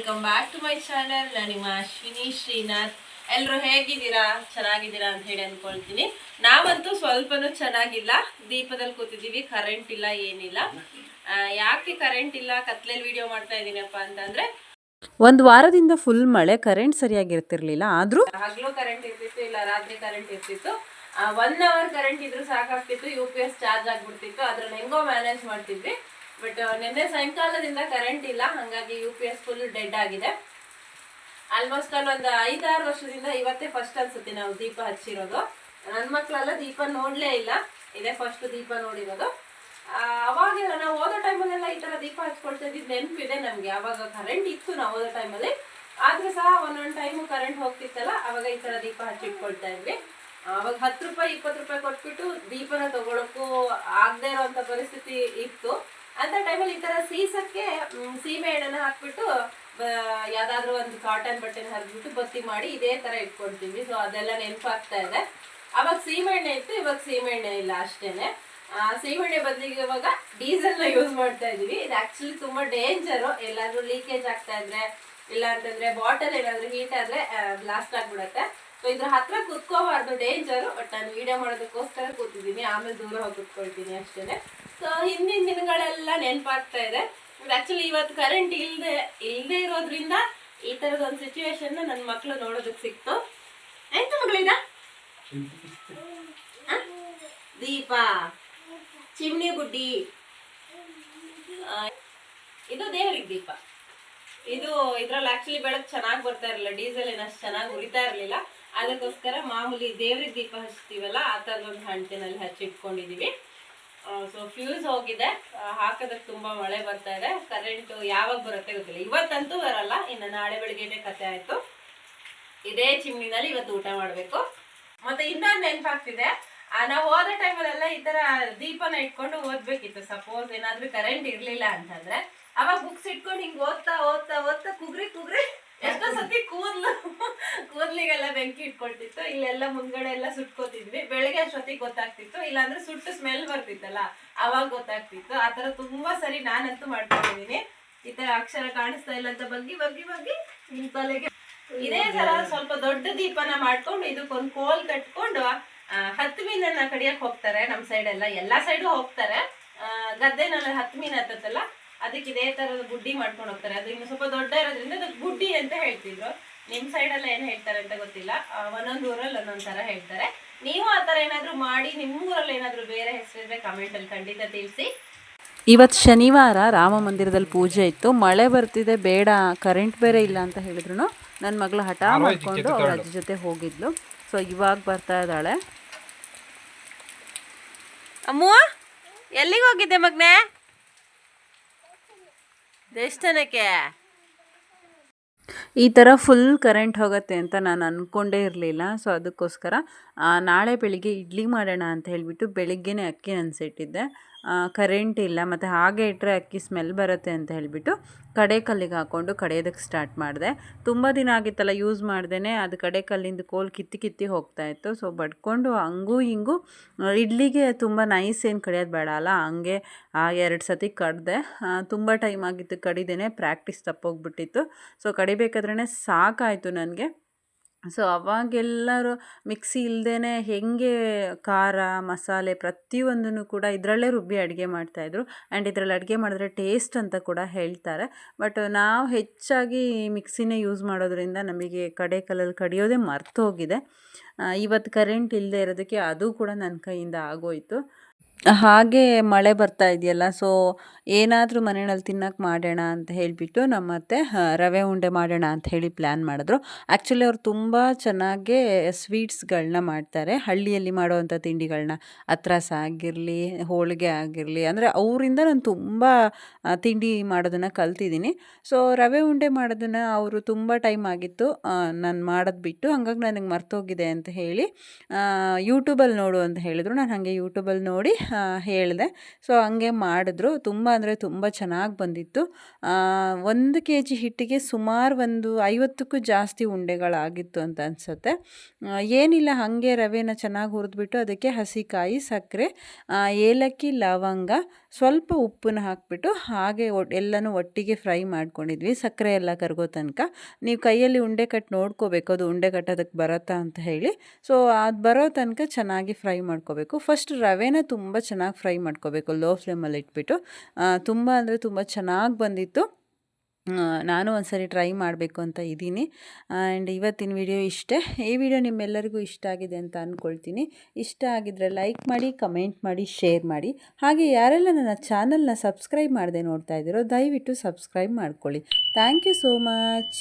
Welcome back to my channel ನಾನು ನಿಮ್ಮ ಅಶ್ವಿನಿ, ಶ್ರೀನಾಥ್. ಎಲ್ಲರೂ ಹೇಗಿದ್ದೀರಾ? ಚೆನ್ನಾಗಿದ್ದೀರಾ ಅಂತ ಹೇಳಿ ಅಂದ್ಕೊಳ್ತೀನಿ ನಾವಂತೂ ಸ್ವಲ್ಪನೂ ಚೆನ್ನಾಗಿಲ್ಲ. ದೀಪದಲ್ಲಿ ಕೂತಿದ್ದೀವಿ. ಕರೆಂಟ್ ಇಲ್ಲ, ಏನಿಲ್ಲ. ಯಾಕೆ ಕರೆಂಟ್ ಇಲ್ಲ? ಕತ್ಲೇಲಿ ವಿಡಿಯೋ ಮಾಡ್ತಾ ಇದ್ದೀನಪ್ಪ ಅಂತಂದ್ರೆ, ಒಂದು ವಾರದಿಂದ ಫುಲ್ ಮಳೆ. ಕರೆಂಟ್ ಸರಿಯಾಗಿರ್ತಿರ್ಲಿಲ್ಲ. ಆದ್ರೂ ಹಗಲು ಕರೆಂಟ್ ಇರ್ತಿತ್ತು, ಇಲ್ಲ ರಾತ್ರಿ ಕರೆಂಟ್ ಇರ್ತಿತ್ತು. ಒನ್ ಅವರ್ ಕರೆಂಟ್ ಇದ್ರೂ ಸಾಕಾಗ್ತಿತ್ತು. ಯು ಪಿ ಎಸ್ ಚಾರ್ಜ್ ಆಗ್ಬಿಡ್ತಿತ್ತು. ಅದ್ರಲ್ಲಿ ಹೆಂಗೋ ಮ್ಯಾನೇಜ್ ಮಾಡ್ತಿದ್ವಿ. ಬಟ್ ನಿನ್ನೆ ಸಾಯಂಕಾಲದಿಂದ ಕರೆಂಟ್ ಇಲ್ಲ. ಹಂಗಾಗಿ U P S full dead ಆಗಿದೆ. ಆಲ್ಮೋಸ್ಟ್ ಅಲ್ಲಿ ಒಂದು ಐದಾರು ವರ್ಷದಿಂದ ಇವತ್ತೇ ಫಸ್ಟ್ ಅನ್ಸುತ್ತೆ ನಾವು ದೀಪ ಹಚ್ಚಿರೋದು. ನನ್ನ ಮಕ್ಕಳೆಲ್ಲ ದೀಪ ನೋಡಲೇ ಇಲ್ಲ. ಇದೇ ಫಸ್ಟ್ ದೀಪ ನೋಡಿರೋದು. ಅವಾಗ ಅವಾಗೆಲ್ಲ ನಾವು ಓದೋ ಟೈಮಲ್ಲೆಲ್ಲ ಈ ತರ ದೀಪ ಹಚ್ಕೊಳ್ತಾ ಇದ್ದಿದ್ದು ನೆನಪಿದೆ ನಮಗೆ. ಅವಾಗ ಕರೆಂಟ್ ಇತ್ತು ನಾವು ಓದೋ ಟೈಮಲ್ಲಿ ಆದರೂ ಸಹ ಒಂದೊಂದು ಟೈಮು ಕರೆಂಟ್ ಹೋಗ್ತಿತ್ತಲ್ಲ, ಅವಾಗ ಈ ತರ ದೀಪ ಹಚ್ಚಿಟ್ಕೊಳ್ತಾ ಇದ್ವಿ. ಅವಾಗ ಹತ್ತು ರೂಪಾಯಿ, ಇಪ್ಪತ್ತು ರೂಪಾಯಿ ಕೊಟ್ಬಿಟ್ಟು ದೀಪನ ತಗೊಳಕ್ಕೂ ಆಗದೆ ಇರೋವಂಥ ಪರಿಸ್ಥಿತಿ ಇತ್ತು. ಅಂತ ಟೈಮಲ್ಲಿ ಈ ತರ ಸೀಸಕ್ಕೆ ಸೀಮೆ ಎಣ್ಣೆನ ಹಾಕ್ಬಿಟ್ಟು ಯಾವ್ದಾದ್ರು ಒಂದು ಕಾಟನ್ ಬಟ್ಟೆನ ಹರಿದ್ಬಿಟ್ಟು ಬತ್ತಿ ಮಾಡಿ ಇದೇ ತರ ಇಟ್ಕೊಳ್ತೀವಿ ಸೊ ಅದೆಲ್ಲ ನೆನಪಾಗ್ತಾ ಇದೆ. ಅವಾಗ ಸೀಮೆಣ್ಣೆ ಇತ್ತು, ಇವಾಗ ಸೀಮೆಣ್ಣೆ ಇಲ್ಲ ಅಷ್ಟೇನೆ. ಸೀಮೆಣ್ಣೆ ಬದಲಿಗೆ ಇವಾಗ ಡೀಸೆಲ್ನ ಯೂಸ್ ಮಾಡ್ತಾ ಇದೀವಿ. ಇದು ಆಕ್ಚುಲಿ ತುಂಬಾ ಡೇಂಜರ್ ಎಲ್ಲಾದ್ರೂ ಲೀಕೇಜ್ ಆಗ್ತಾ ಇದ್ರೆ, ಇಲ್ಲ ಅಂತಂದ್ರೆ ಬಾಟಲ್ ಏನಾದ್ರೂ ಹೀಟ್ ಆದ್ರೆ ಬ್ಲಾಸ್ಟ್ ಆಗ್ಬಿಡತ್ತೆ. ಸೊ ಇದ್ರ ಹತ್ರ ಕುತ್ಕೋಬಾರ್ದು ಡೇಂಜರ್ ಬಟ್ ನಾನು ವಿಡಿಯೋ ಮಾಡೋದಕ್ಕೋಸ್ಕರ ಕೂತಿದ್ದೀನಿ. ಆಮೇಲೆ ದೂರ ಹೋಗಿ ಕುತ್ಕೊಳ್ತೀನಿ ಅಷ್ಟೇನೆ. ಸೊ ಹಿಂದಿನ ದಿನಗಳೆಲ್ಲ ನೆನಪಾಗ್ತಾ ಇದೆ. ಆಕ್ಚುಲಿ ಇವತ್ತು ಕರೆಂಟ್ ಇಲ್ಲದೆ ಇಲ್ಲದೆ ಇರೋದ್ರಿಂದ ಈ ತರದ ಒಂದು ಸಿಚುವೇಶನ್ ನನ್ನ ಮಕ್ಕಳು ನೋಡೋದಕ್ಕೆ ಸಿಕ್ತು. ಎಂತ ಮಗಳಿದ? ದೀಪ, ಚಿಮ್ನಿ ಗುಡ್ಡಿ. ಇದು ದೇವ್ರಿಗೆ ದೀಪ. ಇದು ಇದ್ರಲ್ಲಿ ಆಕ್ಚುಲಿ ಬೆಳಕು ಚೆನ್ನಾಗಿ ಬರ್ತಾ ಇರಲಿಲ್ಲ ಡೀಸೆಲ್ ಏನಷ್ಟು ಚೆನ್ನಾಗಿ ಉರಿತಾ ಇರಲಿಲ್ಲ. ಅದಕ್ಕೋಸ್ಕರ ಮಾಮೂಲಿ ದೇವ್ರಿಗೆ ದೀಪ ಹಚ್ತೀವಲ್ಲ, ಆ ಥರದ ಒಂದು ಹಂಟಿನಲ್ಲಿ ಹಚ್ಚಿಟ್ಕೊಂಡಿದೀವಿ. ಸೊ ಫ್ಯೂಸ್ ಹೋಗಿದೆ. ಹಾಕೋದಕ್ಕೆ ತುಂಬ ಮಳೆ ಬರ್ತಾ ಇದೆ. ಕರೆಂಟು ಯಾವಾಗ ಬರುತ್ತೆ ಗೊತ್ತಿಲ್ಲ. ಇವತ್ತಂತೂ ಬರಲ್ಲ. ಇನ್ನು ನಾಳೆ ಬೆಳಿಗ್ಗೆನೆ ಕತೆ ಆಯಿತು. ಇದೇ ಚಿಮ್ನಿನಲ್ಲಿ ಇವತ್ತು ಊಟ ಮಾಡಬೇಕು. ಮತ್ತೆ ಇನ್ನೊಂದು ನೆನಪಾಗ್ತಿದೆ. ನಾವು ಹೋದ ಟೈಮಲ್ಲೆಲ್ಲ ಈ ತರ ದೀಪನ ಇಟ್ಕೊಂಡು ಓದಬೇಕಿತ್ತು. ಸಪೋಸ್ ಏನಾದ್ರೂ ಕರೆಂಟ್ ಇರಲಿಲ್ಲ ಅಂತಂದರೆ, ಅವಾಗ ಬುಕ್ಸ್ ಇಟ್ಕೊಂಡು ಹಿಂಗೆ ಓದ್ತಾ ಓದ್ತಾ ಓದ್ತಾ ಕುಗ್ರಿ ಕುಗ್ರಿ. ಎಷ್ಟೋ ಸತಿ ಕೂದ್ಲು, ಕೂದ್ಲಿಗೆಲ್ಲ ಬೆಂಕಿ ಇಟ್ಕೊಳ್ತಿತ್ತು, ಇಲ್ಲೆಲ್ಲ ಮುಂದ್ಗಡೆ ಎಲ್ಲ ಸುಟ್ಕೋತಿದ್ವಿ. ಬೆಳಗ್ಗೆ ಅಷ್ಟೊತ್ತಿಗೆ ಗೊತ್ತಾಗ್ತಿತ್ತು, ಇಲ್ಲಾಂದ್ರೆ ಸುಟ್ಟು ಸ್ಮೆಲ್ ಬರ್ತಿತ್ತಲ್ಲ, ಅವಾಗ ಗೊತ್ತಾಗ್ತಿತ್ತು. ಆ ತರ ತುಂಬಾ ಸರಿ ನಾನಂತೂ ಮಾಡ್ಕೊಂಡಿದೀನಿ ಈ ತರ ಅಕ್ಷರ ಕಾಣಿಸ್ತಾ ಇಲ್ಲ ಅಂತ ಬಗ್ಗಿ ಬಗ್ಗಿ ಬಗ್ಗಿ ನಿಮ್ ತಲೆಗೆ. ಇದೇ ತರ ಸ್ವಲ್ಪ ದೊಡ್ಡ ದೀಪನ ಮಾಡ್ಕೊಂಡು ಇದಕ್ಕೊಂದ್ ಕೋಲ್ ಕಟ್ಕೊಂಡು ಹತ್ತು ಮೀನನ್ನ ಕಡಿಯಕ್ ಹೋಗ್ತಾರೆ ನಮ್ ಸೈಡ್ ಎಲ್ಲ. ಎಲ್ಲಾ ಸೈಡು ಹೋಗ್ತಾರೆ. ಗದ್ದೆನಲ್ಲಿ ಹತ್ತು ಮೀನ್ ಹತ್ತತ್ತಲ್ಲ, ಅದಕ್ಕೆ ಇದೇ ತರದ ಗುಡ್ಡಿ ಮಾಡ್ಕೊಂಡು ಹೋಗ್ತಾರೆ. ಅದು ಇನ್ನು ಸ್ವಲ್ಪ ದೊಡ್ಡ ಇರೋದ್ರಿಂದ ಅದಕ್ಕೆ ಅಂತ ಹೇಳ್ತಿದ್ರು. ನಿಮ್ ಸೈಡ್ ಎಲ್ಲ ಏನ್ ಹೇಳ್ತಾರೆ ಅಂತ ಗೊತ್ತಿಲ್ಲ. ಒಂದೊಂದು ಊರಲ್ಲಿ ಒಂದೊಂದ್ ತರ ಹೇಳ್ತಾರೆ. ನೀವು ಆ ತರ ಏನಾದ್ರು ಮಾಡಿ ನಿಮ್ ಊರಲ್ಲಿ ಏನಾದ್ರು ಬೇರೆ ಹೆಸರಿದ್ರೆ ಕಮೆಂಟ್ ಅಲ್ಲಿ ಖಂಡಿತ ತಿಳಿಸಿ. ಇವತ್ತು ಶನಿವಾರ ರಾಮ ಮಂದಿರದಲ್ಲಿ ಪೂಜೆ ಇತ್ತು. ಮಳೆ ಬರ್ತಿದೆ ಬೇಡ ಕರೆಂಟ್ ಬೇರೆ ಇಲ್ಲ ಅಂತ ಹೇಳಿದ್ರು ನನ್ನ ಮಗಳು ಹಠ ಮಾಡಿಕೊಂಡು ಅವ್ರ ಅಜ್ಜಿ ಜೊತೆ ಹೋಗಿದ್ಲು. ಸೊ ಇವಾಗ ಬರ್ತಾ ಇದ್ದಾಳೆ. ಅಮ್ಮ ಎಲ್ಲಿಗೆ ಹೋಗಿದ್ದೆ ಮಗ್ನೆ? ದೇವಸ್ಥಾನಕ್ಕೆ? ಈ ಥರ ಫುಲ್ ಕರೆಂಟ್ ಹೋಗುತ್ತೆ ಅಂತ ನಾನು ಅಂದ್ಕೊಂಡೇ ಇರಲಿಲ್ಲ. ಸೊ ಅದಕ್ಕೋಸ್ಕರ ನಾಳೆ ಬೆಳಿಗ್ಗೆ ಇಡ್ಲಿ ಮಾಡೋಣ ಅಂತ ಹೇಳಿಬಿಟ್ಟು ಬೆಳಿಗ್ಗೆನೇ ಅಕ್ಕಿ ನೆನೆಸಿಟ್ಟಿದ್ದೆ ಕರೆಂಟ್ ಇಲ್ಲ, ಮತ್ತು ಹಾಗೆ ಇಟ್ಟರೆ ಅಕ್ಕಿ ಸ್ಮೆಲ್ ಬರುತ್ತೆ ಅಂತ ಹೇಳಿಬಿಟ್ಟು ಕಡೆ ಕಲ್ಲಿಗೆ ಹಾಕ್ಕೊಂಡು ಕಡೆಯೋದಕ್ಕೆ ಸ್ಟಾರ್ಟ್ ಮಾಡಿದೆ. ತುಂಬ ದಿನ ಆಗಿತ್ತಲ್ಲ ಯೂಸ್ ಮಾಡ್ದೇ ಅದು ಕಡೆ ಕಲ್ಲಿಂದ ಕೋಲ್ ಕಿತ್ತಿ ಕಿತ್ತಿ ಹೋಗ್ತಾ ಇತ್ತು. ಸೊ ಬಡ್ಕೊಂಡು ಹಂಗೂ ಹಿಂಗೂ, ಇಡ್ಲಿಗೆ ತುಂಬ ನೈಸ್ ಏನು ಕಡಿಯೋದು ಬೇಡ ಅಲ್ಲ, ಹಂಗೆ ಎರಡು ಸತಿ ಕಡ್ದೆ. ತುಂಬ ಟೈಮ್ ಆಗಿತ್ತು, ಕಡಿದೇನೆ ಪ್ರಾಕ್ಟೀಸ್ ತಪ್ಪೋಗ್ಬಿಟ್ಟಿತ್ತು. ಸೊ ಕಡಿಬೇಕಾದ್ರೇ ಸಾಕಾಯಿತು ನನಗೆ. ಸೊ, ಅವಾಗೆಲ್ಲರೂ ಮಿಕ್ಸಿ ಇಲ್ಲದೇ ಹೇಗೆ ಖಾರ, ಮಸಾಲೆ ಪ್ರತಿಯೊಂದನ್ನು ಕೂಡ ಇದರಲ್ಲೇ ರುಬ್ಬಿ ಅಡುಗೆ ಮಾಡ್ತಾಯಿದ್ರು. ಆ್ಯಂಡ್ ಇದರಲ್ಲಿ ಅಡುಗೆ ಮಾಡಿದ್ರೆ ಟೇಸ್ಟ್ ಅಂತ ಕೂಡ ಹೇಳ್ತಾರೆ. ಬಟ್ ನಾವು ಹೆಚ್ಚಾಗಿ ಮಿಕ್ಸಿನೇ ಯೂಸ್ ಮಾಡೋದ್ರಿಂದ ನಮಗೆ ಕಡೆ ಕಲ್ಲಲ್ಲಿ ಕಡಿಯೋದೇ ಮರ್ತೋಗಿದೆ. ಇವತ್ತು ಕರೆಂಟ್ ಇಲ್ಲದೆ ಇರೋದಕ್ಕೆ ಅದು ಕೂಡ ನನ್ನ ಕೈಯಿಂದ ಆಗೋಯಿತು. ಹಾಗೆ ಮಳೆ ಬರ್ತಾ ಇದೆಯಲ್ಲ ಸೊ ಏನಾದರೂ ಮನೆಯಲ್ಲಿ ತಿನ್ನಕ್ಕೆ ಮಾಡೋಣ ಅಂತ ಹೇಳಿಬಿಟ್ಟು ನಮ್ಮತ್ತೆ ರವೆ ಉಂಡೆ ಮಾಡೋಣ ಅಂತ ಹೇಳಿ ಪ್ಲ್ಯಾನ್ ಮಾಡಿದ್ರು. ಆ್ಯಕ್ಚುಲಿ ಅವ್ರು ತುಂಬ ಚೆನ್ನಾಗೇ ಸ್ವೀಟ್ಸ್ಗಳನ್ನ ಮಾಡ್ತಾರೆ. ಹಳ್ಳಿಯಲ್ಲಿ ಮಾಡುವಂಥ ತಿಂಡಿಗಳನ್ನ ಅತ್ರಾಸ ಆಗಿರಲಿ ಹೋಳಿಗೆ ಆಗಿರಲಿ, ಅಂದರೆ ಅವರಿಂದ ನಾನು ತುಂಬ ತಿಂಡಿ ಮಾಡೋದನ್ನು ಕಲ್ತಿದ್ದೀನಿ. ಸೊ ರವೆ ಉಂಡೆ ಮಾಡೋದನ್ನು ಅವರು ತುಂಬ ಟೈಮ್ ಆಗಿತ್ತು. ನಾನು ಮಾಡೋದು ಬಿಟ್ಟು ಹಂಗಾಗಿ ನನಗೆ ಮರ್ತೋಗಿದೆ ಅಂತ ಹೇಳಿ ಯೂಟ್ಯೂಬಲ್ಲಿ ನೋಡು ಅಂತ ಹೇಳಿದ್ರು. ನಾನು ಹಾಗೆ ಯೂಟ್ಯೂಬಲ್ಲಿ ನೋಡಿ ಹೇಳಿದೆ. ಸೊ ಹಂಗೆ ಮಾಡಿದ್ರು. ತುಂಬ ಅಂದರೆ ತುಂಬ ಚೆನ್ನಾಗಿ ಬಂದಿತ್ತು. ಒಂದು ಕೆ ಜಿ ಹಿಟ್ಟಿಗೆ ಸುಮಾರು ಒಂದು ಐವತ್ತಕ್ಕೂ ಜಾಸ್ತಿ ಉಂಡೆಗಳಾಗಿತ್ತು ಅಂತ ಅನಿಸುತ್ತೆ. ಏನಿಲ್ಲ, ಹಾಗೆ ರವೆನ ಚೆನ್ನಾಗಿ ಹುರಿದ್ಬಿಟ್ಟು ಅದಕ್ಕೆ ಹಸಿಕಾಯಿ, ಸಕ್ಕರೆ ಏಲಕ್ಕಿ, ಲವಂಗ, ಸ್ವಲ್ಪ ಉಪ್ಪನ್ನ ಹಾಕಿಬಿಟ್ಟು ಹಾಗೆ ಎಲ್ಲನೂ ಒಟ್ಟಿಗೆ ಫ್ರೈ ಮಾಡ್ಕೊಂಡಿದ್ವಿ. ಸಕ್ಕರೆ ಎಲ್ಲ ಕರಗೋ ತನಕ. ನೀವು ಕೈಯಲ್ಲಿ ಉಂಡೆ ಕಟ್ ನೋಡ್ಕೋಬೇಕು. ಅದು ಉಂಡೆ ಕಟ್ಟೋದಕ್ಕೆ ಬರತ್ತಾ ಅಂತ ಹೇಳಿ. ಸೊ ಅದು ಬರೋ ತನಕ ಚೆನ್ನಾಗಿ ಫ್ರೈ ಮಾಡ್ಕೋಬೇಕು. ಫಸ್ಟ್ ರವೆನ ತುಂಬ ಚೆನ್ನಾಗಿ ಫ್ರೈ ಮಾಡ್ಕೋಬೇಕು, ಲೋ ಫ್ಲೇಮಲ್ಲಿ ಇಟ್ಬಿಟ್ಟು. ತುಂಬ ಅಂದರೆ ತುಂಬ ಚೆನ್ನಾಗಿ ಬಂದಿತ್ತು. ನಾನು ಒಂದ್ಸರಿ ಟ್ರೈ ಮಾಡಬೇಕು ಅಂತ ಇದ್ದೀನಿ. ಆ್ಯಂಡ್ ಇವತ್ತಿನ ವಿಡಿಯೋ ಇಷ್ಟೇ. ಈ ವಿಡಿಯೋ ನಿಮ್ಮೆಲ್ಲರಿಗೂ ಇಷ್ಟ ಆಗಿದೆ ಅಂತ ಅಂದ್ಕೊಳ್ತೀನಿ ಇಷ್ಟ ಆಗಿದ್ರೆ ಲೈಕ್ ಮಾಡಿ, ಕಮೆಂಟ್ ಮಾಡಿ, ಶೇರ್ ಮಾಡಿ. ಹಾಗೆ ಯಾರೆಲ್ಲ ನನ್ನ ಚಾನಲ್ನ ಸಬ್ಸ್ಕ್ರೈಬ್ ಮಾಡದೆ ನೋಡ್ತಾ ಇದ್ದೀರೋ, ದಯವಿಟ್ಟು ಸಬ್ಸ್ಕ್ರೈಬ್ ಮಾಡ್ಕೊಳ್ಳಿ. Thank you so much.